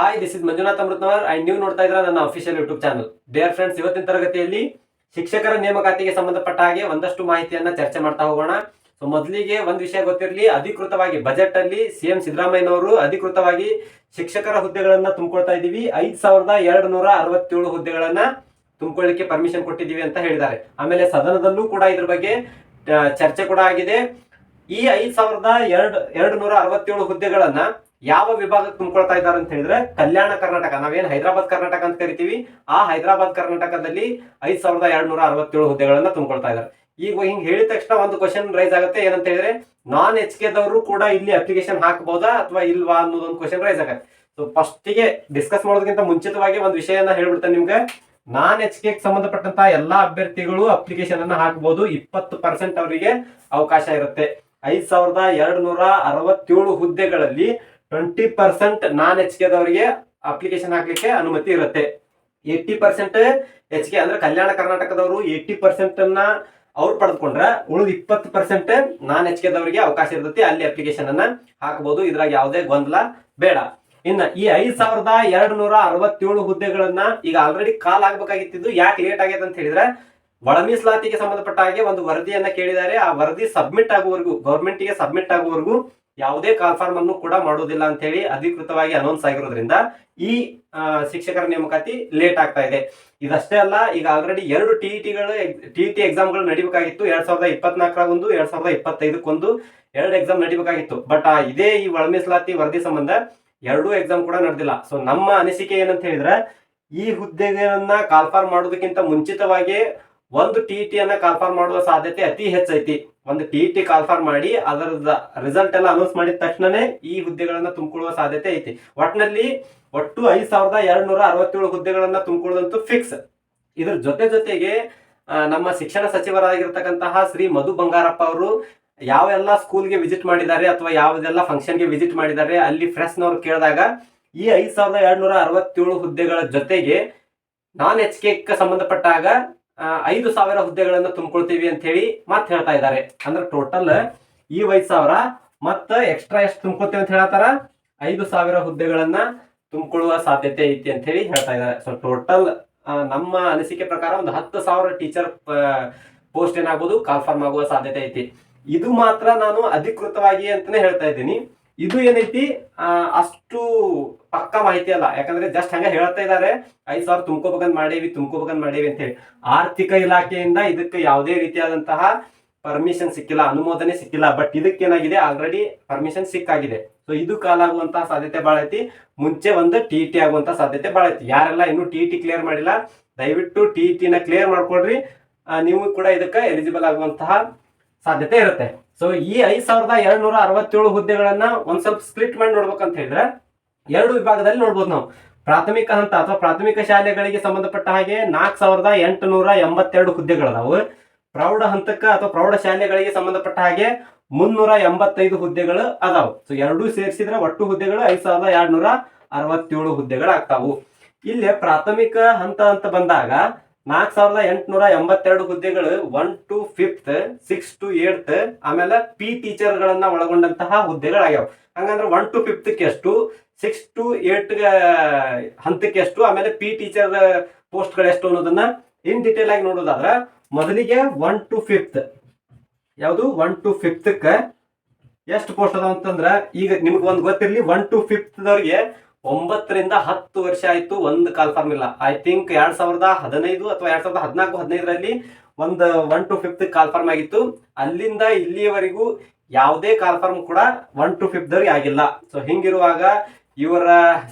Hi this is Manjunath Amrutnavar. And ನೀವು ನೋಡ್ತಾ ಇದ್ರ ನನ್ನ official YouTube channel dear friends ಇವತ್ತಿನ ತರಗತಿಯಲ್ಲಿ ಶಿಕ್ಷಕರ ನೇಮಕಾತಿಗೆ ಸಂಬಂಧಪಟ್ಟ ಹಾಗೆ ಒಂದಷ್ಟು ಮಾಹಿತಿಯನ್ನ ಚರ್ಚೆ ಮಾಡ್ತಾ ಹೋಗೋಣ. ಸೊ ಮೊದಲಿಗೆ ಒಂದು ವಿಷಯ ಗೊತ್ತಿರಲಿ. ಅಧಿಕೃತವಾಗಿ ಬಜೆಟ್ ಅಲ್ಲಿ ಸಿಎಂ ಸಿದ್ದರಾಮಯ್ಯನವರು ಅಧಿಕೃತವಾಗಿ ಶಿಕ್ಷಕರ ಹುದ್ದೆಗಳನ್ನ ತುಂಬಿಕೊಳ್ತಾ ಇದ್ದೀವಿ. ಐದ್ ಸಾವಿರದ ಎರಡು ನೂರ ಅರವತ್ತೇಳು ಹುದ್ದೆಗಳನ್ನ ತುಂಬಿಕೊಳ್ಳಿಕ್ಕೆ ಪರ್ಮಿಷನ್ ಕೊಟ್ಟಿದ್ದೀವಿ ಅಂತ ಹೇಳಿದ್ದಾರೆ. ಆಮೇಲೆ ಸದನದಲ್ಲೂ ಕೂಡ ಇದ್ರ ಬಗ್ಗೆ ಚರ್ಚೆ ಕೂಡ ಆಗಿದೆ. ಈ ಐದ್ ಸಾವಿರದ ಎರಡ್ ಎರಡು ನೂರ ಅರವತ್ತೇಳು ಹುದ್ದೆಗಳನ್ನ ಯಾವ ವಿಭಾಗಕ್ಕೆ ತುಂಬಿಕೊಳ್ತಾ ಇದ್ದಾರೆ ಅಂತ ಹೇಳಿದ್ರೆ ಕಲ್ಯಾಣ ಕರ್ನಾಟಕ. ನಾವೇನ್ ಹೈದರಾಬಾದ್ ಕರ್ನಾಟಕ ಅಂತ ಕರಿತೀವಿ. ಆ ಹೈದರಾಬಾದ್ ಕರ್ನಾಟಕದಲ್ಲಿ ಐದ್ ಸಾವಿರದ ಎರಡ್ ನೂರ ಅರವತ್ತೇಳು ಹುದ್ದೆಗಳನ್ನ ತುಂಬಿಕೊಳ್ತಾ ಇದ್ದಾರೆ. ಈಗ ಹಿಂಗ್ ಹೇಳಿದ ತಕ್ಷಣ ಒಂದು ಕ್ವಶನ್ ರೈಸ್ ಆಗುತ್ತೆ. ಏನಂತ ಹೇಳಿದ್ರೆ ನಾನ್ ಎಚ್ ಕೆದವರು ಕೂಡ ಇಲ್ಲಿ ಅಪ್ಲಿಕೇಶನ್ ಹಾಕಬಹುದಾ ಅಥವಾ ಇಲ್ವಾ ಅನ್ನೋದೊಂದು ಕ್ವಶನ್ ರೈಸ್ ಆಗುತ್ತೆ. ಸೊ ಫಸ್ಟಿಗೆ ಡಿಸ್ಕಸ್ ಮಾಡೋದಕ್ಕಿಂತ ಮುಂಚಿತವಾಗಿ ಒಂದು ವಿಷಯನ ಹೇಳ್ಬಿಡ್ತೇನೆ ನಿಮ್ಗೆ. ನಾನ್ ಎಚ್ ಕೆ ಸಂಬಂಧಪಟ್ಟಂತ ಎಲ್ಲಾ ಅಭ್ಯರ್ಥಿಗಳು ಅಪ್ಲಿಕೇಶನ್ ಅನ್ನ ಹಾಕಬಹುದು ಇಪ್ಪತ್ತು ಪರ್ಸೆಂಟ್ ಅವರಿಗೆ ಅವಕಾಶ ಇರುತ್ತೆ. ಐದ್ ಸಾವಿರದ ಎರಡು ನೂರ ಅರವತ್ತೇಳು ಹುದ್ದೆಗಳಲ್ಲಿ ಟ್ವೆಂಟಿ ಪರ್ಸೆಂಟ್ ನಾನ್ ಎಚ್ ಕೆದವರಿಗೆ ಅಪ್ಲಿಕೇಶನ್ ಹಾಕ್ಲಿಕ್ಕೆ ಅನುಮತಿ ಇರುತ್ತೆ. ಏಯ್ಟಿ ಪರ್ಸೆಂಟ್ ಎಚ್ ಕೆ ಅಂದ್ರೆ ಕಲ್ಯಾಣ ಕರ್ನಾಟಕದವರು ಏಯ್ಟಿ ಪರ್ಸೆಂಟ್ ಅನ್ನ ಅವ್ರು ಪಡೆದುಕೊಂಡ್ರೆ ಉಳಿದ ಇಪ್ಪತ್ತು ಪರ್ಸೆಂಟ್ ನಾನ್ ಎಚ್ ಕೆದವರಿಗೆ ಅವಕಾಶ ಇರ್ತೈತಿ. ಅಲ್ಲಿ ಅಪ್ಲಿಕೇಶನ್ ಅನ್ನ ಹಾಕಬಹುದು ಇದ್ರಾಗ ಯಾವುದೇ ಗೊಂದಲ ಬೇಡ. ಇನ್ನ ಈ ಐದ್ ಸಾವಿರದ ಎರಡು ನೂರ ಅರವತ್ತೇಳು ಹುದ್ದೆಗಳನ್ನ ಈಗ ಆಲ್ರೆಡಿ ಕಾಲ್ ಆಗ್ಬೇಕಾಗಿತ್ತು ಯಾಕೆ ಲೇಟ್ ಆಗೈತೆ ಅಂತ ಹೇಳಿದ್ರೆ ಒಳ ಮೀಸಲಾತಿಗೆ ಸಂಬಂಧಪಟ್ಟ ಹಾಗೆ ಒಂದು ವರದಿಯನ್ನ ಕೇಳಿದ್ದಾರೆ. ಆ ವರದಿ ಸಬ್ಮಿಟ್ ಆಗುವವರೆಗೂ ಗೌರ್ಮೆಂಟ್ಗೆ ಸಬ್ಮಿಟ್ ಆಗುವವರೆಗೂ ಯಾವುದೇ ಕಾಲ್ಫಾರ್ಮ್ ಅನ್ನು ಕೂಡ ಮಾಡೋದಿಲ್ಲ ಅಂತ ಹೇಳಿ ಅಧಿಕೃತವಾಗಿ ಅನೌನ್ಸ್ ಆಗಿರೋದ್ರಿಂದ ಈ ಶಿಕ್ಷಕರ ನೇಮಕಾತಿ ಲೇಟ್ ಆಗ್ತಾ ಇದೆ. ಇದಷ್ಟೇ ಅಲ್ಲ, ಈಗ ಆಲ್ರೆಡಿ ಎರಡು ಟಿ ಟಿಗಳು ಟಿ ಟಿ ಎಕ್ಸಾಮ್ಗಳು ನಡಿಬೇಕಾಗಿತ್ತು. ಎರಡ್ ಸಾವಿರದ ಇಪ್ಪತ್ನಾಲ್ಕರಾಗ ಒಂದು ಎರಡ್ ಸಾವಿರದ ಇಪ್ಪತ್ತೈದಕ್ಕೊಂದು ಎರಡು ಎಕ್ಸಾಮ್ ನಡಿಬೇಕಾಗಿತ್ತು. ಬಟ್ ಇದೇ ಈ ಒಳ ಮೀಸಲಾತಿ ವರದಿ ಸಂಬಂಧ ಎರಡೂ ಎಕ್ಸಾಮ್ ಕೂಡ ನಡೆದಿಲ್ಲ. ಸೊ ನಮ್ಮ ಅನಿಸಿಕೆ ಏನಂತ ಹೇಳಿದ್ರೆ, ಈ ಹುದ್ದೆಗಳನ್ನ ಕಾಲ್ಫಾರ್ ಮಾಡೋದಕ್ಕಿಂತ ಮುಂಚಿತವಾಗಿ ಒಂದು ಟಿ ಟಿ ಅನ್ನ ಕಾಲ್ಫಾರ್ಮ್ ಮಾಡುವ ಸಾಧ್ಯತೆ ಅತಿ ಹೆಚ್ಚೈತಿ. ಒಂದು ಟಿ ಟಿ ಕಾಲ್ಫಾರ್ಮ್ ಮಾಡಿ ಅದರ ರಿಸಲ್ಟ್ ಎಲ್ಲ ಅನೌನ್ಸ್ ಮಾಡಿದ ತಕ್ಷಣನೇ ಈ ಹುದ್ದೆಗಳನ್ನ ತುಂಬಿಕೊಳ್ಳುವ ಸಾಧ್ಯತೆ ಐತಿ. ಒಟ್ಟಿನಲ್ಲಿ ಒಟ್ಟು ಐದು ಸಾವಿರದ ಎರಡ್ ನೂರ ಅರವತ್ತೇಳು ಹುದ್ದೆಗಳನ್ನ ತುಂಬಿಕೊಳ್ಳೋದಂತೂ ಫಿಕ್ಸ್ ಇದ್ರ ಜೊತೆ ಜೊತೆಗೆ ನಮ್ಮ ಶಿಕ್ಷಣ ಸಚಿವರಾಗಿರ್ತಕ್ಕಂತಹ ಶ್ರೀ ಮಧು ಬಂಗಾರಪ್ಪ ಅವರು ಯಾವೆಲ್ಲ ಸ್ಕೂಲ್ಗೆ ವಿಸಿಟ್ ಮಾಡಿದ್ದಾರೆ ಅಥವಾ ಯಾವುದೆಲ್ಲ ಫಂಕ್ಷನ್ಗೆ ವಿಸಿಟ್ ಮಾಡಿದ್ದಾರೆ ಅಲ್ಲಿ ಫ್ರೆಶ್ನವ್ರು ಕೇಳಿದಾಗ, ಈ ಐದ್ ಸಾವಿರದ ಎರಡ್ ನೂರ ಅರವತ್ತೇಳು ಹುದ್ದೆಗಳ ಜೊತೆಗೆ ನಾನ್ ಎಚ್ ಕೆ ಸಂಬಂಧಪಟ್ಟಾಗ ಐದು ಸಾವಿರ ಹುದ್ದೆಗಳನ್ನ ತುಂಬಿಕೊಳ್ತೀವಿ ಅಂತ ಹೇಳಿ ಮತ್ತೆ ಹೇಳ್ತಾ ಇದ್ದಾರೆ ಅಂದ್ರೆ ಟೋಟಲ್ ಈ ಐದು ಸಾವಿರ ಮತ್ತ ಎಕ್ಸ್ಟ್ರಾ ಎಷ್ಟು ತುಂಬಿಕೊಳ್ತೀವಿ ಅಂತ ಹೇಳ್ತಾರ ಐದು ಸಾವಿರ ಹುದ್ದೆಗಳನ್ನ ತುಂಬಿಕೊಳ್ಳುವ ಸಾಧ್ಯತೆ ಐತಿ ಅಂತ ಹೇಳಿ ಹೇಳ್ತಾ ಇದ್ದಾರೆ ಸೊ ಟೋಟಲ್ ನಮ್ಮ ಅನಿಸಿಕೆ ಪ್ರಕಾರ ಒಂದು ಹತ್ತು ಸಾವಿರ ಟೀಚರ್ ಪೋಸ್ಟ್ ಏನಾಗ್ಬೋದು ಕನ್ಫರ್ಮ್ ಆಗುವ ಸಾಧ್ಯತೆ ಐತಿ. ಇದು ಮಾತ್ರ ನಾನು ಅಧಿಕೃತವಾಗಿ ಅಂತಾನೆ ಹೇಳ್ತಾ ಇದ್ದೀನಿ. ಇದು ಏನೈತಿ? ಅಷ್ಟು ಪಕ್ಕ ಮಾಹಿತಿ ಅಲ್ಲ. ಯಾಕಂದ್ರೆ ಜಸ್ಟ್ ಹಂಗೆ ಹೇಳ್ತಾ ಇದ್ದಾರೆ ಐದು ಸಾವಿರ ತುಂಬ್ಕೋಬೇಕಂತ ಮಾಡೇವಿ ತುಂಬ್ಕೋಬೇಕಂತ ಮಾಡೇವಿ ಅಂತ ಹೇಳಿ. ಆರ್ಥಿಕ ಇಲಾಖೆಯಿಂದ ಇದಕ್ಕೆ ಯಾವುದೇ ರೀತಿಯಾದಂತಹ ಪರ್ಮಿಷನ್ ಸಿಕ್ಕಿಲ್ಲ, ಅನುಮೋದನೆ ಸಿಕ್ಕಿಲ್ಲ. ಬಟ್ ಇದಕ್ಕೆ ಏನಾಗಿದೆ ಆಲ್ರೆಡಿ ಪರ್ಮಿಷನ್ ಸಿಕ್ಕಾಗಿದೆ. ಸೊ ಇದು ಕಾಲಾಗುವಂತಹ ಸಾಧ್ಯತೆ ಬಹಳ ಐತಿ. ಮುಂಚೆ ಒಂದು ಟಿ ಟಿ ಆಗುವಂತಹ ಸಾಧ್ಯತೆ ಬಹಳ ಐತಿ. ಯಾರೆಲ್ಲ ಇನ್ನೂ ಟಿ ಟಿ ಕ್ಲಿಯರ್ ಮಾಡಿಲ್ಲ, ದಯವಿಟ್ಟು ಟಿ ಟಿನ ಕ್ಲಿಯರ್ ಮಾಡ್ಕೊಡ್ರಿ. ನೀವು ಕೂಡ ಇದಕ್ಕೆ ಎಲಿಜಿಬಲ್ ಆಗುವಂತಹ ಸಾಧ್ಯತೆ ಇರುತ್ತೆ. ಸೊ ಈ ಐದ್ ಸಾವಿರದ ಎರಡ್ ನೂರ ಅರವತ್ತೇಳು ಹುದ್ದೆಗಳನ್ನ ಒಂದ್ ಸ್ವಲ್ಪ ಸ್ಪ್ಲಿಟ್ ಮಾಡಿ ನೋಡ್ಬೇಕಂತ ಹೇಳಿದ್ರೆ, ಎರಡು ವಿಭಾಗದಲ್ಲಿ ನೋಡ್ಬೋದು ನಾವು. ಪ್ರಾಥಮಿಕ ಹಂತ ಅಥವಾ ಪ್ರಾಥಮಿಕ ಶಾಲೆಗಳಿಗೆ ಸಂಬಂಧಪಟ್ಟ ಹಾಗೆ ನಾಲ್ಕು ಸಾವಿರದ ಎಂಟುನೂರ ಎಂಬತ್ತೆರಡು ಹುದ್ದೆಗಳದಾವು. ಪ್ರೌಢ ಹಂತಕ್ಕ ಅಥವಾ ಪ್ರೌಢ ಶಾಲೆಗಳಿಗೆ ಸಂಬಂಧಪಟ್ಟ ಹಾಗೆ ಮುನ್ನೂರ ಎಂಬತ್ತೈದು ಹುದ್ದೆಗಳು ಅದಾವು. ಸೊ ಎರಡೂ ಸೇರಿಸಿದ್ರೆ ಒಟ್ಟು ಹುದ್ದೆಗಳು ಐದ್ ಸಾವಿರದ ಎರಡ್ ನೂರ ಅರವತ್ತೇಳು ಹುದ್ದೆಗಳಾಗ್ತಾವು. ಇಲ್ಲಿ ಪ್ರಾಥಮಿಕ ಹಂತ ಅಂತ ಬಂದಾಗ ನಾಲ್ಕು ಸಾವಿರದ ಎಂಟುನೂರ ಎಂಬತ್ತೆರಡು ಹುದ್ದೆಗಳು one to fifth six to eighth ಆಮೇಲೆ ಪಿ ಟೀಚರ್ಗಳನ್ನ ಒಳಗೊಂಡಂತಹ ಹುದ್ದೆಗಳಾಗ್ಯಾವ. ಹಂಗಂದ್ರೆ ಒನ್ ಟು ಫಿಫ್ತ್ಗೆ ಎಷ್ಟು ಸಿಕ್ಸ್ ಟು ಏಟ್ ಹಂತಕ್ಕೆ ಎಷ್ಟು, ಆಮೇಲೆ ಪಿ ಟೀಚರ್ ಪೋಸ್ಟ್ಗಳು ಎಷ್ಟು ಅನ್ನೋದನ್ನ ಇನ್ ಡಿಟೇಲ್ ಆಗಿ ನೋಡೋದಾದ್ರೆ ಮೊದಲಿಗೆ ಒನ್ ಟು ಫಿಫ್ತ್ ಯಾವುದು? ಒನ್ ಟು ಫಿಫ್ತ್ಕ್ಕೆ ಎಷ್ಟು ಪೋಸ್ಟ್ ಅದಾವ ಅಂತಂದ್ರೆ ಈಗ ನಿಮ್ಗೆ ಒಂದು ಗೊತ್ತಿರಲಿ ಒನ್ ಟು ಫಿಫ್ತ್ದವ್ರಿಗೆ ಒಂಬತ್ತರಿಂದ ಹತ್ತು ವರ್ಷ ಆಯ್ತು ಒಂದು ಕಾಲ್ಫಾರ್ಮ್ ಇಲ್ಲ. ಐ ಥಿಂಕ್ ಎರಡ್ ಸಾವಿರದ ಹದಿನೈದು ಅಥವಾ ಎರಡ್ ಸಾವಿರದ ಹದಿನಾಲ್ಕು, ಹದಿನೈದರಲ್ಲಿ ಒಂದು ಒನ್ ಟು ಫಿಫ್ತ್ ಕಾಲ್ಫಾರ್ಮ್ ಆಗಿತ್ತು. ಅಲ್ಲಿಂದ ಇಲ್ಲಿಯವರೆಗೂ ಯಾವುದೇ ಕಾಲ್ಫಾರ್ಮ್ ಕೂಡ ಒನ್ ಟು ಫಿಫ್ತ್ ಆಗಿಲ್ಲ. ಸೊ ಹಿಂಗಿರುವಾಗ ಇವರ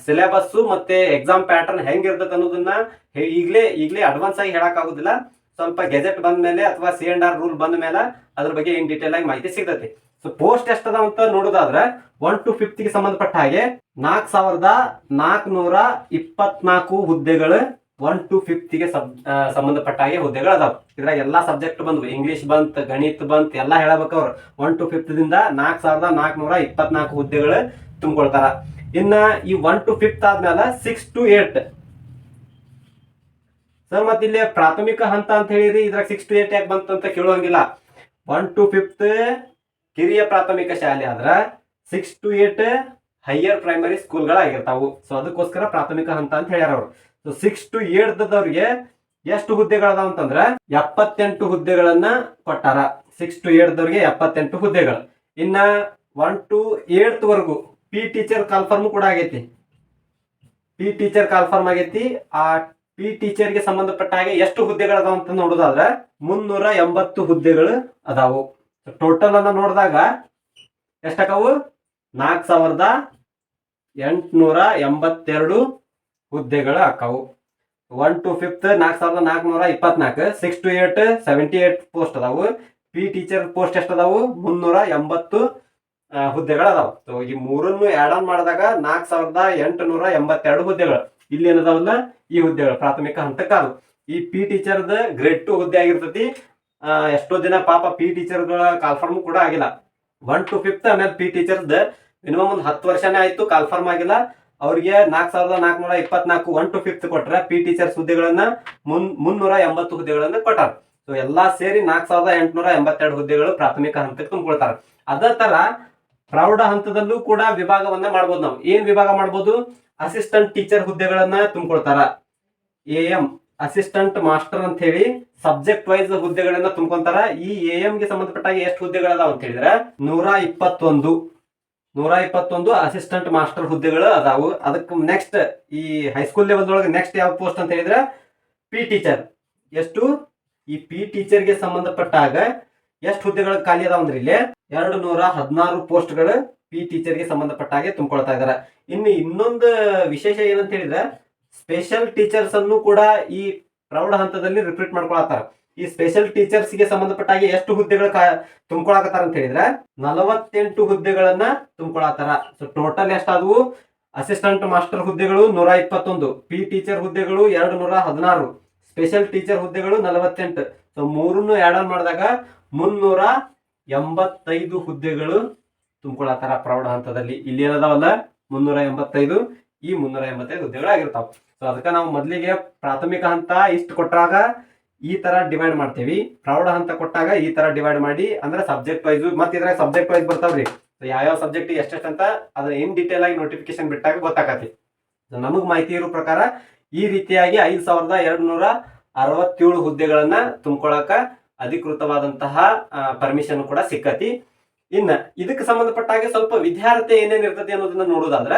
ಸಿಲೆಬಸ್ ಮತ್ತೆ ಎಕ್ಸಾಮ್ ಪ್ಯಾಟರ್ನ್ ಹೆಂಗಿರ್ತದೆ ಅನ್ನೋದನ್ನ ಈಗಲೇ ಈಗಲೇ ಅಡ್ವಾನ್ಸ್ ಆಗಿ ಹೇಳಕ್ ಆಗುದಿಲ್ಲ. ಸ್ವಲ್ಪ ಗೆಜೆಟ್ ಬಂದ ಮೇಲೆ ಅಥವಾ ಸಿ ಅಂಡ್ ಆರ್ ರೂಲ್ ಬಂದ ಮೇಲೆ ಅದ್ರ ಬಗ್ಗೆ ಇನ್ ಡೀಟೇಲ್ ಆಗಿ ಮಾಹಿತಿ ಸಿಗ್ತೈತಿ ಸೊ ಪೋಸ್ಟ್ ಎಷ್ಟದ ಅಂತ ನೋಡೋದಾದ್ರೆ ಒನ್ ಟು ಫಿಫ್ತ್ಗೆ ಸಂಬಂಧಪಟ್ಟ ಹಾಗೆ ನಾಲ್ಕು ಸಾವಿರದ ನಾಲ್ಕುನೂರ ಇಪ್ಪತ್ನಾಲ್ಕು ಹುದ್ದೆಗಳು ಒನ್ ಟು ಫಿಫ್ತ್ಗೆ ಸಂಬಂಧಪಟ್ಟ ಹಾಗೆ ಹುದ್ದೆಗಳು ಅದಾವ. ಇದ್ರಾಗ ಎಲ್ಲಾ ಸಬ್ಜೆಕ್ಟ್ ಬಂದ್ವು. ಇಂಗ್ಲಿಷ್ ಬಂತ್, ಗಣಿತ ಬಂತ್, ಎಲ್ಲಾ ಹೇಳಬೇಕು ಅವ್ರು. ಒನ್ ಟು ಫಿಫ್ತ್ ದಿಂದ ನಾಲ್ಕು ಸಾವಿರದ ನಾಲ್ಕುನೂರ ಇಪ್ಪತ್ನಾಲ್ಕು ಹುದ್ದೆಗಳು ತುಂಬಿಕೊಳ್ತಾರ. ಇನ್ನ ಈ ಒನ್ ಟು ಫಿಫ್ತ್ ಆದ್ಮೇಲೆ ಸಿಕ್ಸ್ ಟು ಏಟ್ ಸರ್ ಮತ್ತೆ ಇಲ್ಲಿ ಪ್ರಾಥಮಿಕ ಹಂತ ಅಂತ ಹೇಳಿರಿ. ಇದ್ರಾಗ ಸಿಕ್ಸ್ ಟು ಏಟ್ ಯಾಕೆ ಬಂತು ಅಂತ ಕೇಳುವಂಗಿಲ್ಲ ಒನ್ ಟು ಫಿಫ್ತ್ ಕಿರಿಯ ಪ್ರಾಥಮಿಕ ಶಾಲೆ ಆದ್ರೆ six to eight higher primary ಸ್ಕೂಲ್ಗಳಾಗಿರ್ತಾವು so ಅದಕ್ಕೋಸ್ಕರ ಪ್ರಾಥಮಿಕ ಹಂತ ಅಂತ ಹೇಳ್ಯಾರ ಅವರು. ಸೊ ಸಿಕ್ಸ್ ಟು ಏಟ್ದವ್ರಿಗೆ ಎಷ್ಟು ಹುದ್ದೆಗಳದಾವ ಅಂತಂದ್ರ ಎಪ್ಪತ್ತೆಂಟು ಹುದ್ದೆಗಳನ್ನ ಕೊಟ್ಟಾರ. ಸಿಕ್ಸ್ ಟು ಏಟ್ದವ್ರಿಗೆ ಎಪ್ಪತ್ತೆಂಟು ಹುದ್ದೆಗಳು. ಇನ್ನ ಒನ್ ಟು ಏಟ್ ವರೆಗೂ ಪಿ ಟೀಚರ್ ಕಾಲ್ಫರ್ಮ್ ಕೂಡ ಆಗೈತಿ. ಪಿ ಟೀಚರ್ ಕಾಲ್ಫರ್ಮ್ ಆಗೈತಿ. ಆ ಪಿ ಟೀಚರ್ಗೆ ಸಂಬಂಧಪಟ್ಟ ಹಾಗೆ ಎಷ್ಟು ಹುದ್ದೆಗಳದಾವ ಅಂತ ನೋಡೋದಾದ್ರ ಮುನ್ನೂರ ಎಂಬತ್ತು ಹುದ್ದೆಗಳು ಅದಾವು. ಟೋಟಲ್ ಅನ್ನ ನೋಡಿದಾಗ ಎಷ್ಟಾಕವು ನಾಲ್ಕು ಸಾವಿರದ ಎಂಟುನೂರ ಎಂಬತ್ತೆರಡು ಹುದ್ದೆಗಳು ಆಕಾವು ಒನ್ ಟು ಫಿಫ್ತ್ ನಾಲ್ಕು ಸಾವಿರದ ನಾಲ್ಕುನೂರ ಇಪ್ಪತ್ನಾಲ್ಕು. Six to eight seventy eight post ಅದಾವು. ಪಿ ಟೀಚರ್ ಪೋಸ್ಟ್ ಎಷ್ಟು ಅದಾವು ಮುನ್ನೂರ ಎಂಬತ್ತು ಹುದ್ದೆಗಳು ಅದಾವು ಸೊ ಈ ಮೂರನ್ನು ಆಡ್ ಆನ್ ಮಾಡಿದಾಗ ನಾಲ್ಕು ಸಾವಿರದ ಎಂಟುನೂರ ಎಂಬತ್ತೆರಡು ಹುದ್ದೆಗಳು. ಇಲ್ಲಿ ಏನದಾವಲ್ಲ? ಈ ಹುದ್ದೆಗಳು, ಪ್ರಾಥಮಿಕ ಹಂತಕ್ಕಾದು ಈ ಪಿ ಟೀಚರ್ದ ಗ್ರೇಡ್ ಟು ಹುದ್ದೆ ಆಗಿರ್ತೈತಿ. ಎಷ್ಟೋ ದಿನ ಪಾಪ ಪಿ ಟೀಚರ್ಗಳ ಕಾಲ್ಫಾರ್ಮ್ ಕೂಡ ಆಗಿಲ್ಲ. ಒನ್ ಟು ಫಿಫ್ತ್ ಆಮೇಲೆ ಪಿ ಟೀಚರ್ದ ಮಿನಿಮಮ್ ಒಂದು ಹತ್ತು ವರ್ಷನೇ ಆಯ್ತು ಕಾಲ್ಫಾರ್ಮ್ ಆಗಿಲ್ಲ. ಅವ್ರಿಗೆ ನಾಲ್ಕು ಸಾವಿರದ ನಾಲ್ಕುನೂರ ಇಪ್ಪತ್ನಾಲ್ಕು ಒನ್ ಟು ಫಿಫ್ತ್ ಕೊಟ್ರೆ ಪಿ ಟೀಚರ್ಸ್ ಹುದ್ದೆಗಳನ್ನ ಮುನ್, ಮುನ್ನೂರ ಎಂಬತ್ತು ಹುದ್ದೆಗಳನ್ನ ಕೊಟ್ಟಾರ. ಸೊ ಎಲ್ಲಾ ಸೇರಿ ನಾಲ್ಕು ಸಾವಿರದ ಎಂಟುನೂರ ಎಂಬತ್ತೆರಡು ಹುದ್ದೆಗಳು ಪ್ರಾಥಮಿಕ ಹಂತಕ್ಕೆ ತುಂಬಿಕೊಳ್ತಾರ. ಅದೇ ತರ ಪ್ರೌಢ ಹಂತದಲ್ಲೂ ಕೂಡ ವಿಭಾಗವನ್ನ ಮಾಡ್ಬೋದು ನಾವು. ಏನ್ ವಿಭಾಗ ಮಾಡ್ಬೋದು? ಅಸಿಸ್ಟೆಂಟ್ ಟೀಚರ್ ಹುದ್ದೆಗಳನ್ನ ತುಂಬಿಕೊಳ್ತಾರ. ಎ ಎಂ ಅಸಿಸ್ಟೆಂಟ್ ಮಾಸ್ಟರ್ ಅಂತ ಹೇಳಿ ಸಬ್ಜೆಕ್ಟ್ ವೈಸ್ ಹುದ್ದೆಗಳನ್ನ ತುಂಬ್ಕೊಂತಾರ. ಈ ಎ ಎಂ ಗೆ ಸಂಬಂಧಪಟ್ಟಾಗ ಎಷ್ಟು ಹುದ್ದೆಗಳದಾವ ಅಂತ ಹೇಳಿದ್ರೆ ನೂರ ಇಪ್ಪತ್ತೊಂದು. ನೂರ ಇಪ್ಪತ್ತೊಂದು ಅಸಿಸ್ಟೆಂಟ್ ಮಾಸ್ಟರ್ ಹುದ್ದೆಗಳು ಅದಾವು. ಅದಕ್ಕೆ ನೆಕ್ಸ್ಟ್ ಈ ಹೈಸ್ಕೂಲ್ ಲೆವೆಲ್ ಒಳಗೆ ನೆಕ್ಸ್ಟ್ ಯಾವ ಪೋಸ್ಟ್ ಅಂತ ಹೇಳಿದ್ರೆ ಪಿ ಟೀಚರ್ ಎಷ್ಟು? ಈ ಪಿ ಟೀಚರ್ಗೆ ಸಂಬಂಧಪಟ್ಟಾಗ ಎಷ್ಟು ಹುದ್ದೆಗಳು ಖಾಲಿ ಅದಾವ ಅಂದ್ರೆ ಇಲ್ಲಿ ಎರಡು ನೂರ ಹದಿನಾರು ಪೋಸ್ಟ್ಗಳು ಪಿ ಟೀಚರ್ಗೆ ಸಂಬಂಧಪಟ್ಟಾಗೆ ತುಂಬಿಕೊಳ್ತಾ ಇದಾರೆ. ಇನ್ನು ಇನ್ನೊಂದು ವಿಶೇಷ ಏನಂತ ಹೇಳಿದ್ರೆ ಸ್ಪೆಷಲ್ ಟೀಚರ್ಸ್ ಅನ್ನು ಕೂಡ ಈ ಪ್ರೌಢ ಹಂತದಲ್ಲಿ ರಿಕ್ರೂಟ್ ಮಾಡ್ಕೊಳತ್ತಾರ. ಈ ಸ್ಪೆಷಲ್ ಟೀಚರ್ಸ್ಗೆ ಸಂಬಂಧಪಟ್ಟ ಹಾಗೆ ಎಷ್ಟು ಹುದ್ದೆಗಳು ತುಂಬಿಕೊಳಕತ್ತಾರ ಅಂತ ಹೇಳಿದ್ರೆ ನಲವತ್ತೆಂಟು ಹುದ್ದೆಗಳನ್ನ ತುಂಬಿಕೊಳತ್ತಾರ. ಸೊ ಟೋಟಲ್ ಎಷ್ಟಾದವು? ಅಸಿಸ್ಟೆಂಟ್ ಮಾಸ್ಟರ್ ಹುದ್ದೆಗಳು ನೂರ ಇಪ್ಪತ್ತೊಂದು ಪಿ ಟೀಚರ್ ಹುದ್ದೆಗಳು ಎರಡು ನೂರ ಹದಿನಾರು ಸ್ಪೆಷಲ್ ಟೀಚರ್ ಹುದ್ದೆಗಳು ನಲವತ್ತೆಂಟು. ಸೊ ಮೂರನ್ನು ಆನ್ ಮಾಡಿದಾಗ ಮುನ್ನೂರ ಎಂಬತ್ತೈದು ಹುದ್ದೆಗಳು ತುಂಬಿಕೊಳತ್ತಾರ ಪ್ರೌಢ ಹಂತದಲ್ಲಿ. ಇಲ್ಲಿ ಏನದಾವಲ್ಲ? ಮುನ್ನೂರ ಎಂಬತ್ತೈದು ಈ ಮುನ್ನೂರ ಎಂಬತ್ತೈದು ಹುದ್ದೆಗಳು ಆಗಿರ್ತಾವ ಸೊ ಅದಕ್ಕೆ ನಾವು ಮೊದಲಿಗೆ ಪ್ರಾಥಮಿಕ ಹಂತ ಇಷ್ಟು ಕೊಟ್ಟಾಗ ಈ ತರ ಡಿವೈಡ್ ಮಾಡ್ತೀವಿ. ಪ್ರೌಢ ಹಂತ ಕೊಟ್ಟಾಗ ಈ ತರ ಡಿವೈಡ್ ಮಾಡಿ, ಅಂದ್ರೆ ಸಬ್ಜೆಕ್ಟ್ ವೈಸ್ ಮತ್ತೆ ಇದ್ರಾಗ ಸಬ್ಜೆಕ್ಟ್ ವೈಸ್ ಬರ್ತಾವ್ರಿ. ಯಾವ ಯಾವ್ಯಾವ ಸಬ್ಜೆಕ್ಟ್ ಎಷ್ಟೆಷ್ಟು ಅಂತ ಅದ್ರ ಇನ್ ಡೀಟೇಲ್ ಆಗಿ ನೋಟಿಫಿಕೇಶನ್ ಬಿಟ್ಟಾಗ ಗೊತ್ತಾಗತಿ ನಮಗ್ ಮಾಹಿತಿ ಇರೋ ಪ್ರಕಾರ ಈ ರೀತಿಯಾಗಿ ಐದ್ ಸಾವಿರದ ಎರಡ್ ನೂರ ಅರವತ್ತೇಳು ಹುದ್ದೆಗಳನ್ನ ತುಂಬಿಕೊಳ್ಳಾಕ ಅಧಿಕೃತವಾದಂತಹ ಪರ್ಮಿಷನ್ ಕೂಡ ಸಿಕ್ಕತಿ. ಇನ್ನ ಇದಕ್ಕೆ ಸಂಬಂಧಪಟ್ಟ ಹಾಗೆ ಸ್ವಲ್ಪ ವಿದ್ಯಾರ್ಥಿ ಏನೇನ್ ಇರ್ತತಿ ಅನ್ನೋದನ್ನ ನೋಡೋದಾದ್ರ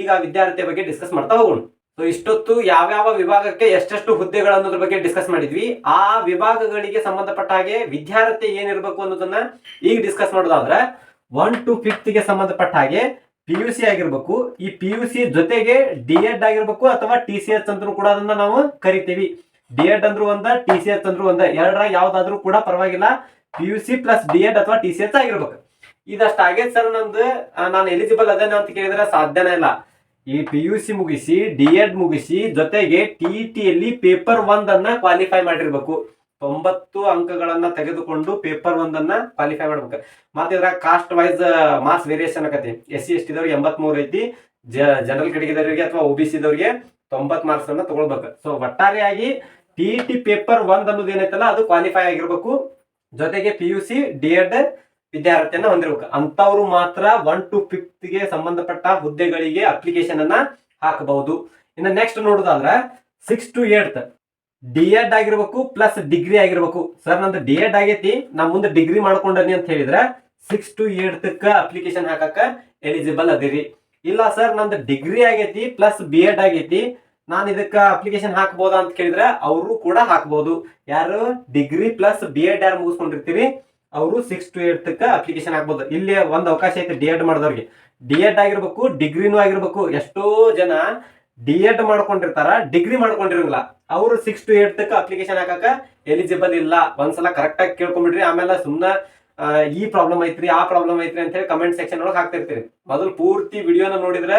ಈಗ ಆ ವಿದ್ಯಾರ್ಥಿಯ ಬಗ್ಗೆ ಡಿಸ್ಕಸ್ ಮಾಡ್ತಾ ಹೋಗೋಣ. ಸೊ ಇಷ್ಟೊತ್ತು ಯಾವ್ಯಾವ ವಿಭಾಗಕ್ಕೆ ಎಷ್ಟೆಷ್ಟು ಹುದ್ದೆಗಳು ಅನ್ನೋದ್ರ ಬಗ್ಗೆ ಡಿಸ್ಕಸ್ ಮಾಡಿದ್ವಿ. ಆ ವಿಭಾಗಗಳಿಗೆ ಸಂಬಂಧಪಟ್ಟ ಹಾಗೆ ವಿದ್ಯಾರ್ಥಿ ಏನಿರ್ಬೇಕು ಅನ್ನೋದನ್ನ ಈಗ ಡಿಸ್ಕಸ್ ಮಾಡೋದಾದ್ರೆ ಒನ್ ಟು ಫಿಫ್ತ್ಗೆ ಸಂಬಂಧಪಟ್ಟ ಹಾಗೆ ಪಿ ಯು ಸಿ ಆಗಿರ್ಬೇಕು. ಈ ಪಿ ಯು ಸಿ ಜೊತೆಗೆ ಡಿ ಎಡ್ ಆಗಿರ್ಬೇಕು ಅಥವಾ ಟಿ ಸಿ ಎಚ್ ಅಂದ್ರೂ ಕೂಡ ಅದನ್ನ ನಾವು ಕರಿತೀವಿ. ಡಿ ಎಡ್ ಅಂದ್ರೂ ಒಂದ ಟಿ ಸಿ ಎಚ್ ಅಂದ್ರೂ ಒಂದ. ಎರಡರ ಯಾವ್ದಾದ್ರೂ ಕೂಡ ಪರವಾಗಿಲ್ಲ. P U C plus D Ed ಅಥವಾ ಟಿ ಸಿ ಎಚ್ ಆಗಿರ್ಬೇಕು. ಇದಷ್ಟ ಆಗೈತೆ ಸರ್ ನಂದು. ನಾನು ಎಲಿಜಿಬಲ್ ಅದೇನ ಅಂತ ಕೇಳಿದ್ರೆ ಸಾಧ್ಯನೇ ಇಲ್ಲ. ಈ ಪಿ ಯು ಸಿ ಮುಗಿಸಿ ಡಿ ಎಡ್ ಮುಗಿಸಿ, ಜೊತೆಗೆ ಟಿ ಟಿಯಲ್ಲಿ ಪೇಪರ್ ಒಂದನ್ನ ಕ್ವಾಲಿಫೈ ಮಾಡಿರ್ಬೇಕು. ತೊಂಬತ್ತು ಅಂಕಗಳನ್ನ ತೆಗೆದುಕೊಂಡು ಪೇಪರ್ ಒಂದನ್ನ ಕ್ವಾಲಿಫೈ ಮಾಡ್ಬೇಕು. ಮತ್ತೆ ಇದ್ರಾಗ ಕಾಸ್ಟ್ ವೈಸ್ ಮಾರ್ಕ್ಸ್ ವೇರಿಯೇಷನ್ ಆಕತಿ. ಎಸ್ ಸಿ ಎಸ್ ಟಿದವ್ರಿಗೆ ಎಂಬತ್ ಮೂರ್ ಐತಿ. ಜನರಲ್ ಕಡೆಗಿದವರಿಗೆ ಅಥವಾ ಒ ಬಿ ಸಿದವ್ರಿಗೆ ತೊಂಬತ್ ಮಾರ್ಕ್ಸ್ ಅನ್ನ ತಗೊಳ್ಬೇಕು. ಸೊ ಒಟ್ಟಾರೆಯಾಗಿ ಟಿ ಟಿ ಪೇಪರ್ ಒಂದ್ ಅನ್ನೋದು ಏನೈತಲ್ಲ, ಅದು ಕ್ವಾಲಿಫೈ ಆಗಿರ್ಬೇಕು. ಜೊತೆಗೆ P U C D Ed ವಿದ್ಯಾರ್ಥಿಯನ್ನ ಹೊಂದಿರಬೇಕು. ಅಂತವ್ರು ಮಾತ್ರ ಒನ್ ಟು ಫಿಫ್ತ್ಗೆ ಸಂಬಂಧಪಟ್ಟ ಹುದ್ದೆಗಳಿಗೆ ಅಪ್ಲಿಕೇಶನ್ ಅನ್ನ ಹಾಕಬಹುದು. ಇನ್ನು next ನೋಡುದಾದ್ರ six to eight D Ed ಆಗಿರ್ಬೇಕು ಪ್ಲಸ್ ಡಿಗ್ರಿ ಆಗಿರ್ಬೇಕು. ಸರ್ ನಂದು ಡಿ ಎಡ್ ಆಗೈತಿ. ನಾ ಮುಂದೆ ಡಿಗ್ರಿ ಮಾಡ್ಕೊಂಡನಿ ಅಂತ ಹೇಳಿದ್ರೆ ಸಿಕ್ಸ್ ಟು ಏಟ್ಕ ಅಪ್ಲಿಕೇಶನ್ ಹಾಕಕ್ಕ ಎಲಿಜಿಬಲ್ ಅದಿರಿ. ಇಲ್ಲ ಸರ್ ನಂದು ಡಿಗ್ರಿ ಆಗೈತಿ ಪ್ಲಸ್ ಬಿ ಎಡ್ ಆಗೈತಿ. ನಾನು ಇದಕ್ಕೆ ಅಪ್ಲಿಕೇಶನ್ ಹಾಕ್ಬೋದಾ ಅಂತ ಕೇಳಿದ್ರೆ ಅವರು ಕೂಡ ಹಾಕ್ಬೋದು ಯಾರು? ಡಿಗ್ರಿ ಪ್ಲಸ್ ಬಿ ಎಡ್ ಯಾರು ಮುಗಿಸ್ಕೊಂಡಿರ್ತೀರಿ? ಅವರು ಸಿಕ್ಸ್ ಟು ಏಟ್ಕ ಅಪ್ಲಿಕೇಶನ್ ಹಾಕ್ಬೋದು. ಇಲ್ಲಿ ಒಂದು ಅವಕಾಶ ಐತೆ ಡಿ ಎಡ್ ಮಾಡಿದವ್ರಿಗೆ. ಡಿ ಎಡ್ ಆಗಿರ್ಬೇಕು ಡಿಗ್ರಿನೂ ಆಗಿರ್ಬೇಕು, ಎಷ್ಟೋ ಜನ ಡಿ ಎಡ್ ಮಾಡ್ಕೊಂಡಿರ್ತಾರ ಡಿಗ್ರಿ ಮಾಡ್ಕೊಂಡಿರಂಗಿಲ್ಲ. ಅವರು ಸಿಕ್ಸ್ ಟು ಏಟ್ ತಕ್ಕ ಅಪ್ಲಿಕೇಶನ್ ಹಾಕಕ ಎಲಿಜಿಬಲ್ ಇಲ್ಲ. ಒಂದ್ಸಲ ಕರೆಕ್ಟ್ ಆಗಿ ಕೇಳ್ಕೊಂಡ್ಬಿಡ್ರಿ. ಆಮೇಲೆ ಸುಮ್ಮನೆ ಈ ಪ್ರಾಬ್ಲಮ್ ಐತ್ರಿ, ಆ ಪ್ರಾಬ್ಲಮ್ ಐತ್ರಿ ಅಂತ ಹೇಳಿ ಕಮೆಂಟ್ ಸೆಕ್ಷನ್ ಒಳಗೆ ಹಾಕ್ತಿರ್ತೀರಿ. ಮೊದಲು ಪೂರ್ತಿ ವಿಡಿಯೋನ ನೋಡಿದ್ರೆ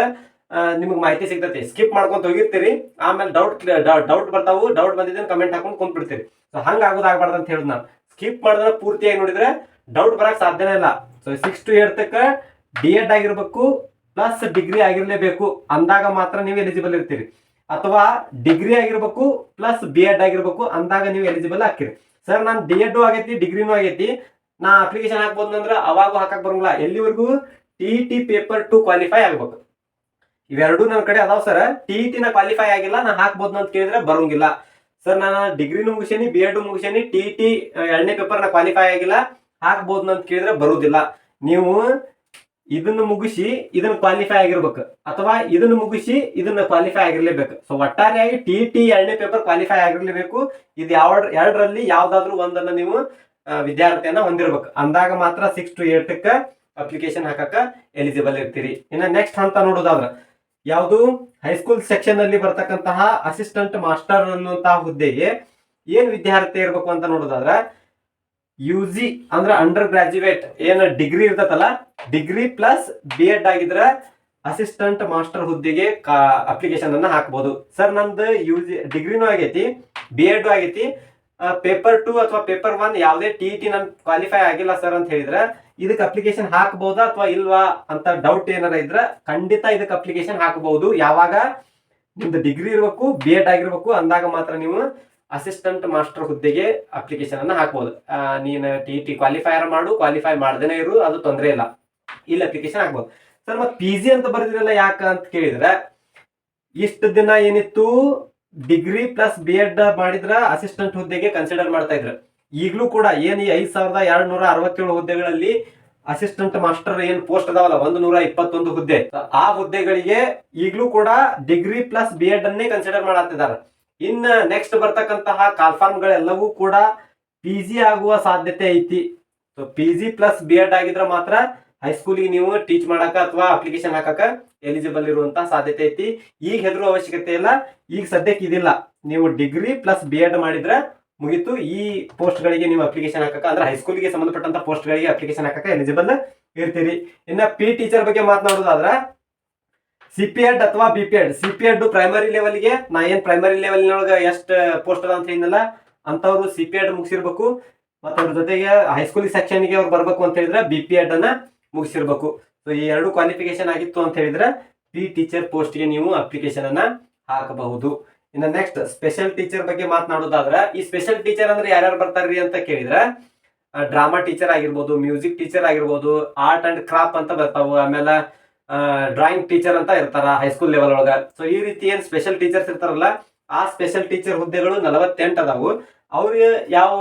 ನಿಮ್ಗೆ ಮಾಹಿತಿ ಸಿಗ್ತೈತಿ. ಸ್ಕಿಪ್ ಮಾಡ್ಕೊಂತ ಹೋಗಿರ್ತೀರಿ. ಆಮೇಲೆ ಡೌಟ್ ಡೌಟ್ ಬರ್ತಾವು. ಡೌಟ್ ಬಂದಿದ್ದೆ ಕಮೆಂಟ್ ಹಾಕೊಂಡು ಕುಂತ್ಬಿಡ್ತೀರಿ. ಸೊ ಹಂಗೆ ಆಗೋದಾಗಬಾರ್ದು ಅಂತ ಹೇಳಿದ್ ನಾನು. ಸ್ಕಿಪ್ ಮಾಡಿದ್ರೆ ಪೂರ್ತಿಯಾಗಿ ನೋಡಿದ್ರೆ ಡೌಟ್ ಬರಕ್ ಸಾಧ್ಯನೇ ಇಲ್ಲ. ಸೊ ಸಿಕ್ಸ್ ಟು ಏಟ್ ತಕ್ಕ ಡಿ ಎಡ್ ಆಗಿರ್ಬೇಕು ಪ್ಲಸ್ ಡಿಗ್ರಿ ಆಗಿರ್ಲೇಬೇಕು. ಅಂದಾಗ ಮಾತ್ರ ನೀವು ಎಲಿಜಿಬಲ್ ಇರ್ತೀರಿ. ಅಥವಾ ಡಿಗ್ರಿ ಆಗಿರ್ಬೇಕು ಪ್ಲಸ್ ಬಿ ಎಡ್ ಆಗಿರ್ಬೇಕು, ಅಂದಾಗ ನೀವು ಎಲಿಜಿಬಲ್ ಹಾಕಿರಿ ಸರ್ ನಾನು ಡಿ ಎಡ್ ಆಗೈತಿ ಡಿಗ್ರಿನೂ ಆಗೈತಿ. ನಾ ಅಪ್ಲಿಕೇಶನ್ ಹಾಕ್ಬೋದು ಅಂದ್ರೆ ಅವಾಗೂ ಹಾಕಕ್ ಬರಂಗಿಲ್ಲ. ಎಲ್ಲಿವರೆಗೂ? T T paper two qualify ಆಗ್ಬೇಕು. ಇವೆರಡೂ ನನ್ನ ಕಡೆ ಅದಾವ ಸರ್ ಟಿ ಟಿ ನ ಕ್ವಾಲಿಫೈ ಆಗಿಲ್ಲ, ನಾ ಹಾಕ್ಬೋದು ಅಂತ ಕೇಳಿದ್ರೆ ಬರೋಂಗಿಲ್ಲ. ಸರ್, ನಾನು ಡಿಗ್ರಿನೂ ಮುಗಿಸೇನಿ ಬಿ ಎಡ್ ಮುಗಿಸೇನಿ ಟಿ ಟಿ ಎರಡನೇ ಪೇಪರ್ ನಾ ಕ್ವಾಲಿಫೈ ಆಗಿಲ್ಲ. ಹಾಕ್ಬೋದು ಅಂತ ಕೇಳಿದ್ರೆ ಬರುವುದಿಲ್ಲ ನೀವು ಇದನ್ನ ಮುಗಿಸಿ, ಇದನ್ನ ಕ್ವಾಲಿಫೈ ಆಗಿರ್ಬೇಕು. ಅಥವಾ ಇದನ್ನ ಮುಗಿಸಿ, ಇದನ್ನ ಕ್ವಾಲಿಫೈ ಆಗಿರ್ಲೇಬೇಕು. ಸೊ ಒಟ್ಟಾರೆಯಾಗಿ ಟಿ ಟಿ ಎರಡನೇ ಪೇಪರ್ ಕ್ವಾಲಿಫೈ ಆಗಿರ್ಲೇಬೇಕು. ಇದು ಯಾವ ಎರಡರಲ್ಲಿ ಯಾವ್ದಾದ್ರು ಒಂದನ್ನ ನೀವು ವಿದ್ಯಾರ್ಥಿಯನ್ನ ಹೊಂದಿರ್ಬೇಕು. ಅಂದಾಗ ಮಾತ್ರ ಸಿಕ್ಸ್ ಟು ಏಟ್ ಅಪ್ಲಿಕೇಶನ್ ಹಾಕಕ್ಕ ಎಲಿಜಿಬಲ್ ಇರ್ತೀರಿ. ಇನ್ನು ನೆಕ್ಸ್ಟ್ ಹಂತ ನೋಡೋದಾದ್ರ. ಯಾವುದು? ಹೈಸ್ಕೂಲ್ ಸೆಕ್ಷನ್ ಅಲ್ಲಿ ಬರ್ತಕ್ಕಂತಹ ಅಸಿಸ್ಟೆಂಟ್ ಮಾಸ್ಟರ್ ಅನ್ನುವಂತಹ ಹುದ್ದೆಗೆ ಏನ್ ವಿದ್ಯಾರ್ಥಿ ಇರ್ಬೇಕು ಅಂತ ನೋಡೋದಾದ್ರೆ ಯು ಜಿ ಅಂದ್ರೆ ಅಂಡರ್ ಗ್ರಾಜುಯೇಟ್ ಏನ್ ಡಿಗ್ರಿ ಇರ್ತತಲ್ಲ ಡಿಗ್ರಿ ಪ್ಲಸ್ ಬಿ ಎಡ್ ಆಗಿದ್ರ ಅಸಿಸ್ಟೆಂಟ್ ಮಾಸ್ಟರ್ ಹುದ್ದೆಗೆ ಅಪ್ಲಿಕೇಶನ್ ಅನ್ನ ಹಾಕ್ಬೋದು. ಸರ್ ನಂದು ಯು ಜಿ ಡಿಗ್ರಿನೂ ಆಗೈತಿ ಬಿ ಎಡ್ ಆಗೈತಿ ಪೇಪರ್ ಟು ಅಥವಾ ಪೇಪರ್ ಒನ್ ಯಾವುದೇ ಟಿ ಟಿ ನನ್ ಕ್ವಾಲಿಫೈ ಆಗಿಲ್ಲ ಸರ್ ಅಂತ ಹೇಳಿದ್ರೆ ಇದಕ್ಕೆ ಅಪ್ಲಿಕೇಶನ್ ಹಾಕಬಹುದಾ ಅಥವಾ ಇಲ್ವಾ ಅಂತ ಡೌಟ್ ಏನಾರ ಇದ್ರೆ ಖಂಡಿತ ಇದಕ್ಕೆ ಅಪ್ಲಿಕೇಶನ್ ಹಾಕಬಹುದು ಯಾವಾಗ? ನಿಮ್ದು ಡಿಗ್ರಿ ಇರಬೇಕು ಬಿ ಎಡ್ ಆಗಿರ್ಬೇಕು, ಅಂದಾಗ ಮಾತ್ರ ನೀವು ಅಸಿಸ್ಟೆಂಟ್ ಮಾಸ್ಟರ್ ಹುದ್ದೆಗೆ ಅಪ್ಲಿಕೇಶನ್ ಅನ್ನ ಹಾಕಬಹುದು ನೀನು ಟಿ ಟಿ ಕ್ವಾಲಿಫೈಯರ್ ಮಾಡು ಕ್ವಾಲಿಫೈ ಮಾಡ್ದೇನೆ ಇರು, ಅದು ತೊಂದರೆ ಇಲ್ಲ. ಇಲ್ಲಿ ಅಪ್ಲಿಕೇಶನ್ ಹಾಕ್ಬೋದು. ಸರ್, ಮತ್ತೆ ಪಿ ಜಿ ಅಂತ ಬರೆದಿರಲ್ಲ ಯಾಕ ಅಂತ ಕೇಳಿದ್ರೆ, ಇಷ್ಟು ದಿನ ಏನಿತ್ತು? ಡಿಗ್ರಿ ಪ್ಲಸ್ ಬಿ ಎಡ್ ಮಾಡಿದ್ರ ಅಸಿಸ್ಟೆಂಟ್ ಹುದ್ದೆಗೆ ಕನ್ಸಿಡರ್ ಮಾಡ್ತಾ ಇದ್ರು. ಈಗಲೂ ಕೂಡ ಏನು ಈ ಐದು ಸಾವಿರದ ಎರಡು ನೂರ ಅರವತ್ತೇಳು ಹುದ್ದೆಗಳಲ್ಲಿ ಅಸಿಸ್ಟೆಂಟ್ ಮಾಸ್ಟರ್ ಏನ್ ಪೋಸ್ಟ್ ಅದಾವಲ್ಲ ಒಂದು ನೂರ ಇಪ್ಪತ್ತೊಂದು ಹುದ್ದೆ. ಆ ಹುದ್ದೆಗಳಿಗೆ ಈಗಲೂ ಕೂಡ ಡಿಗ್ರಿ ಪ್ಲಸ್ ಬಿ ಎಡ್ ಅನ್ನೇ ಕನ್ಸಿಡರ್ ಮಾಡತ್ತಿದ್ದಾರೆ. ಇನ್ನ ನೆಕ್ಸ್ಟ್ ಬರ್ತಕ್ಕಂತಹ ಕಾಲ್ಫಾರ್ಮ್ಗಳೆಲ್ಲವೂ ಕೂಡ ಪಿ ಜಿ ಆಗುವ ಸಾಧ್ಯತೆ ಐತಿ. So P G plus B Ed ಆಗಿದ್ರೆ ಮಾತ್ರ ಹೈಸ್ಕೂಲಿಗೆ ನೀವು ಟೀಚ್ ಮಾಡಕ ಅಥವಾ ಅಪ್ಲಿಕೇಶನ್ ಹಾಕಕ ಎಲಿಜಿಬಲ್ ಇರುವಂತಹ ಸಾಧ್ಯತೆ ಐತಿ. ಈಗ ಹೆದರುವ ಅವಶ್ಯಕತೆ ಇಲ್ಲ. ಈಗ ಸದ್ಯಕ್ಕೆ ಇದಿಲ್ಲ. ನೀವು ಡಿಗ್ರಿ ಪ್ಲಸ್ ಬಿ ಎಡ್ ಮಾಡಿದ್ರೆ ಮುಗೀತು. ಈ ಪೋಸ್ಟ್ಗಳಿಗೆ ಗಳಿಗೆ ನೀವು ಅಪ್ಲಿಕೇಶನ್ ಹಾಕಕ್ಕೆ, ಅಂದ್ರೆ ಹೈಸ್ಕೂಲಿಗೆ ಸಂಬಂಧಪಟ್ಟಂತ ಪೋಸ್ಟ್ಗಳಿಗೆ ಗಳಿಗೆ ಅಪ್ಲಿಕೇಶನ್ ಹಾಕಕ್ಕೆ ಎಲಿಜಿಬಲ್ ಇರ್ತೀರಿ. ಇನ್ನ ಪಿ ಟೀಚರ್ ಬಗ್ಗೆ ಮಾತನಾಡೋದಾದ್ರ ಸಿ ಪಿ ಎಡ್ ಅಥವಾ B P Ed C P Ed primary ಲೆವೆಲ್ಗೆ ನಾ ಏನ್ ಪ್ರೈಮರಿ ಲೆವೆಲ್ನೊಳಗೆ ಎಷ್ಟು ಪೋಸ್ಟ್ ಅದ ಅಂತ ಹೇಳಿದ್ನಲ್ಲ ಅಂತವ್ರು ಸಿ ಪಿ ಎಡ್ ಮುಗಿಸಿರ್ಬೇಕು. ಮತ್ತು ಅವ್ರ ಜೊತೆಗೆ ಹೈಸ್ಕೂಲ್ ಸೆಕ್ಷನ್ಗೆ ಅವ್ರು ಬರಬೇಕು ಅಂತ ಹೇಳಿದ್ರೆ ಬಿ ಪಿ ಎಡ್ ಅನ್ನ ಮುಗಿಸಿರ್ಬೇಕು. ಸೊ ಈ ಎರಡು ಕ್ವಾಲಿಫಿಕೇಶನ್ ಆಗಿತ್ತು ಅಂತ ಹೇಳಿದ್ರೆ ಪಿ ಟೀಚರ್ ಪೋಸ್ಟ್ಗೆ ನೀವು ಅಪ್ಲಿಕೇಶನ್ ಅನ್ನ ಹಾಕಬಹುದು. ಇನ್ನು ನೆಕ್ಸ್ಟ್ ಸ್ಪೆಷಲ್ ಟೀಚರ್ ಬಗ್ಗೆ ಮಾತನಾಡೋದಾದ್ರೆ, ಈ ಸ್ಪೆಷಲ್ ಟೀಚರ್ ಅಂದ್ರೆ ಯಾರ್ಯಾರು ಬರ್ತಾರ್ರಿ ಅಂತ ಕೇಳಿದ್ರೆ ಡ್ರಾಮಾ ಟೀಚರ್ ಆಗಿರ್ಬೋದು, ಮ್ಯೂಸಿಕ್ ಟೀಚರ್ ಆಗಿರ್ಬೋದು, ಆರ್ಟ್ ಅಂಡ್ ಕ್ರಾಫ್ಟ್ ಅಂತ ಬರ್ತಾವು, ಆಮೇಲೆ ಡ್ರಾಯಿಂಗ್ ಟೀಚರ್ ಅಂತ ಇರ್ತಾರ ಹೈಸ್ಕೂಲ್ ಲೆವೆಲ್ ಒಳಗ. ಸೊ ಈ ರೀತಿ ಏನ್ ಸ್ಪೆಷಲ್ ಟೀಚರ್ಸ್ ಇರ್ತಾರಲ್ಲ, ಆ ಸ್ಪೆಷಲ್ ಟೀಚರ್ ಹುದ್ದೆಗಳು ನಲವತ್ತೆಂಟು ಅದಾವು. ಅವ್ರಿಗೆ ಯಾವ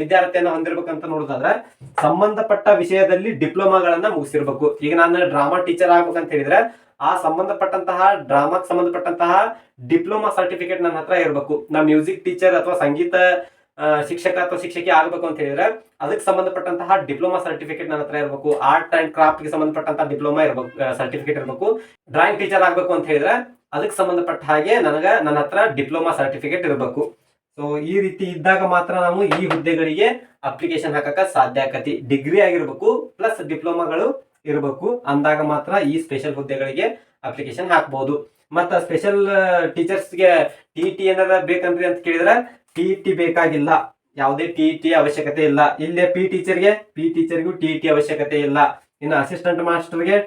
ವಿದ್ಯಾರ್ಥಿಯನ್ನ ಹೊಂದಿರ್ಬೇಕಂತ ನೋಡೋದಾದ್ರೆ, ಸಂಬಂಧಪಟ್ಟ ವಿಷಯದಲ್ಲಿ ಡಿಪ್ಲೊಮಾಗಳನ್ನ ಮುಗಿಸಿರ್ಬೇಕು. ಈಗ ನಾನು ಡ್ರಾಮಾ ಟೀಚರ್ ಆಗ್ಬೇಕಂತ ಹೇಳಿದ್ರೆ, ಆ ಸಂಬಂಧಪಟ್ಟಂತಹ, ಡ್ರಾಮಾಕ್ ಸಂಬಂಧಪಟ್ಟಂತಹ ಡಿಪ್ಲೊಮಾ ಸರ್ಟಿಫಿಕೇಟ್ ನನ್ನ ಹತ್ರ ಇರಬೇಕು. ನಾ ಮ್ಯೂಸಿಕ್ ಟೀಚರ್ ಅಥವಾ ಸಂಗೀತ ಶಿಕ್ಷಕ ಅಥವಾ ಶಿಕ್ಷಕಿ ಆಗ್ಬೇಕು ಅಂತ ಹೇಳಿದ್ರೆ, ಅದಕ್ಕೆ ಸಂಬಂಧಪಟ್ಟಂತಹ ಡಿಪ್ಲೊಮಾ ಸರ್ಟಿಫಿಕೇಟ್ ನನ್ನ ಹತ್ರ ಇರಬೇಕು. ಆರ್ಟ್ ಅಂಡ್ ಕ್ರಾಫ್ಟ್ಗೆ ಸಂಬಂಧಪಟ್ಟಂತಹ ಡಿಪ್ಲೊಮಾ ಇರಬೇಕು ಸರ್ಟಿಫಿಕೇಟ್ ಇರಬೇಕು. ಡ್ರಾಯಿಂಗ್ ಟೀಚರ್ ಆಗ್ಬೇಕು ಅಂತ ಹೇಳಿದ್ರೆ, ಅದಕ್ಕೆ ಸಂಬಂಧಪಟ್ಟ ಹಾಗೆ ನನಗೆ ನನ್ನ ಹತ್ರ ಡಿಪ್ಲೊಮಾ ಸರ್ಟಿಫಿಕೇಟ್ ಇರಬೇಕು. ಸೊ ಈ ರೀತಿ ಇದ್ದಾಗ ಮಾತ್ರ ನಾವು ಈ ಹುದ್ದೆಗಳಿಗೆ ಅಪ್ಲಿಕೇಶನ್ ಹಾಕಕ್ಕೆ ಸಾಧ್ಯ ಆಕತಿ. ಡಿಗ್ರಿ ಆಗಿರ್ಬೇಕು ಪ್ಲಸ್ ಡಿಪ್ಲೊಮಾಗಳು ಇರಬೇಕು. ಅಂದಾಗ ಮಾತ್ರ ಈ ಸ್ಪೆಷಲ್ ಹುದ್ದೆಗಳಿಗೆ ಅಪ್ಲಿಕೇಶನ್ ಹಾಕ್ಬಹುದು ಮತ್ತ ಸ್ಪೆಷಲ್ ಟೀಚರ್ಸ್ಗೆ ಟಿ ಟಿ ಏನಾರ ಬೇಕಂದ್ರಿ ಅಂತ ಕೇಳಿದ್ರೆ ಟಿ ಟಿ ಬೇಕಾಗಿಲ್ಲ. ಯಾವುದೇ ಟಿ ಟಿ ಅವಶ್ಯಕತೆ ಇಲ್ಲ. ಇಲ್ಲೇ ಪಿ ಟೀಚರ್ಗೆ ಪಿ ಟೀಚರ್ಗೂ ಟಿ ಟಿ ಅವಶ್ಯಕತೆ ಇಲ್ಲ. ಇನ್ನು ಅಸಿಸ್ಟೆಂಟ್ ಮಾಸ್ಟರ್ಗೆ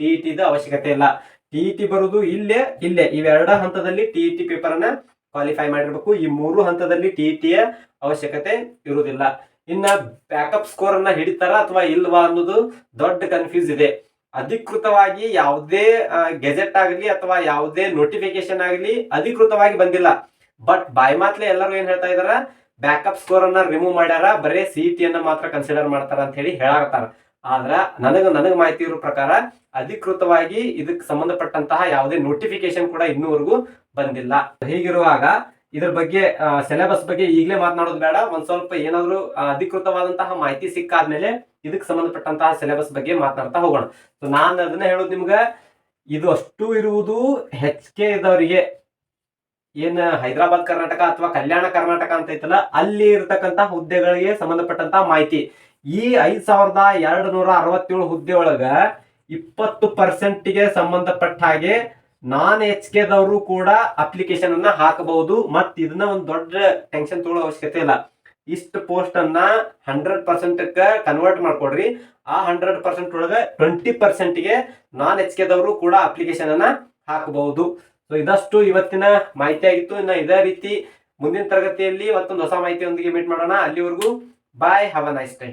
ಟಿ ಟಿದ ಅವಶ್ಯಕತೆ ಇಲ್ಲ. ಟಿ ಟಿ ಬರುವುದು ಇಲ್ಲೇ ಇಲ್ಲೇ. ಇವೆರಡ ಹಂತದಲ್ಲಿ ಟಿ ಟಿ ಪೇಪರ್ ಅನ್ನ ಕ್ವಾಲಿಫೈ ಮಾಡಿರ್ಬೇಕು. ಈ ಮೂರು ಹಂತದಲ್ಲಿ ಟಿ ಟಿಯ ಅವಶ್ಯಕತೆ ಇರುವುದಿಲ್ಲ. ಇನ್ನ ಬ್ಯಾಕಪ್ ಸ್ಕೋರ್ ಅನ್ನ ಹಿಡಿತಾರ ಅಥವಾ ಇಲ್ವಾ ಅನ್ನೋದು ದೊಡ್ಡ ಕನ್ಫ್ಯೂಸ್ ಇದೆ. ಅಧಿಕೃತವಾಗಿ ಯಾವುದೇ ಗೆಜೆಟ್ ಆಗಲಿ ಅಥವಾ ಯಾವುದೇ ನೋಟಿಫಿಕೇಶನ್ ಆಗಲಿ ಅಧಿಕೃತವಾಗಿ ಬಂದಿಲ್ಲ. ಬಟ್ ಬಾಯ್ ಮಾತ್ಲೆ ಎಲ್ಲರೂ ಏನ್ ಹೇಳ್ತಾ ಇದಾರ? ಬ್ಯಾಕಪ್ ಸ್ಕೋರ್ ಅನ್ನ ರಿಮೂವ್ ಮಾಡ್ಯಾರ. ಬರೇ ಸಿ ಟಿ ಅನ್ನ ಮಾತ್ರ ಕನ್ಸಿಡರ್ ಮಾಡ್ತಾರ ಅಂತ ಹೇಳಿ ಹೇಳಾಕತ್ತಾರ. ಆದ್ರ ನನಗ ನನಗ ಮಾಹಿತಿ ಇರೋ ಪ್ರಕಾರ ಅಧಿಕೃತವಾಗಿ ಇದಕ್ಕೆ ಸಂಬಂಧಪಟ್ಟಂತಹ ಯಾವುದೇ ನೋಟಿಫಿಕೇಶನ್ ಕೂಡ ಇನ್ನೂವರೆಗೂ ಬಂದಿಲ್ಲ. ಹೀಗಿರುವಾಗ ಇದ್ರ ಬಗ್ಗೆ ಸಿಲೆಬಸ್ ಬಗ್ಗೆ ಈಗಲೇ ಮಾತನಾಡೋದು ಬೇಡ. ಒಂದ್ ಸ್ವಲ್ಪ ಏನಾದ್ರು ಅಧಿಕೃತವಾದಂತಹ ಮಾಹಿತಿ ಸಿಕ್ಕಾದ್ಮೇಲೆ ಇದಕ್ಕೆ ಸಂಬಂಧಪಟ್ಟಂತಹ ಸಿಲೆಬಸ್ ಬಗ್ಗೆ ಮಾತನಾಡ್ತಾ ಹೋಗೋಣ. ಸೊ ನಾನು ಅದನ್ನ ಹೇಳೋದು ನಿಮ್ಗ, ಇದು ಅಷ್ಟು ಇರುವುದು ಹೆಚ್ ಕೆ ಇದ್ದವರಿಗೆ ಏನ್ ಹೈದರಾಬಾದ್ ಕರ್ನಾಟಕ ಅಥವಾ ಕಲ್ಯಾಣ ಕರ್ನಾಟಕ ಅಂತ ಐತಲ್ಲ, ಅಲ್ಲಿ ಇರತಕ್ಕಂತ ಹುದ್ದೆಗಳಿಗೆ ಸಂಬಂಧಪಟ್ಟಂತಹ ಮಾಹಿತಿ. ಈ ಐದ್ ಸಾವಿರದ ಎರಡು ನೂರ ಅರವತ್ತೇಳು ಹುದ್ದೆ ಒಳಗ ಇಪ್ಪತ್ತು ಪರ್ಸೆಂಟ್ಗೆ ಸಂಬಂಧಪಟ್ಟ ಹಾಗೆ ನಾನ್ ಎಚ್ ಕೆದವರು ಕೂಡ ಅಪ್ಲಿಕೇಶನ್ ಅನ್ನ ಹಾಕಬಹುದು. ಮತ್ ಇದನ್ನ ಒಂದು ದೊಡ್ಡ ಟೆನ್ಷನ್ ತಗೊಳ್ಳೋ ಅವಶ್ಯಕತೆ ಇಲ್ಲ. ಇಷ್ಟು ಪೋಸ್ಟ್ ಅನ್ನ ಹಂಡ್ರೆಡ್ ಪರ್ಸೆಂಟ್ ಕನ್ವರ್ಟ್ ಮಾಡ್ಕೊಡ್ರಿ. ಆ ಹಂಡ್ರೆಡ್ ಪರ್ಸೆಂಟ್ ಒಳಗ ಟ್ವೆಂಟಿ ಪರ್ಸೆಂಟ್ಗೆ ನಾನ್ ಎಚ್ ಕೆದವರು ಕೂಡ ಅಪ್ಲಿಕೇಶನ್ ಅನ್ನ ಹಾಕಬಹುದು. ಸೊ ಇದಷ್ಟು ಇವತ್ತಿನ ಮಾಹಿತಿ ಆಗಿತ್ತು. ಇನ್ನ ಇದೇ ರೀತಿ ಮುಂದಿನ ತರಗತಿಯಲ್ಲಿ ಮತ್ತೊಂದು ಹೊಸ ಮಾಹಿತಿಯೊಂದಿಗೆ ಮೀಟ್ ಮಾಡೋಣ. ಅಲ್ಲಿವರೆಗೂ bye have a nice day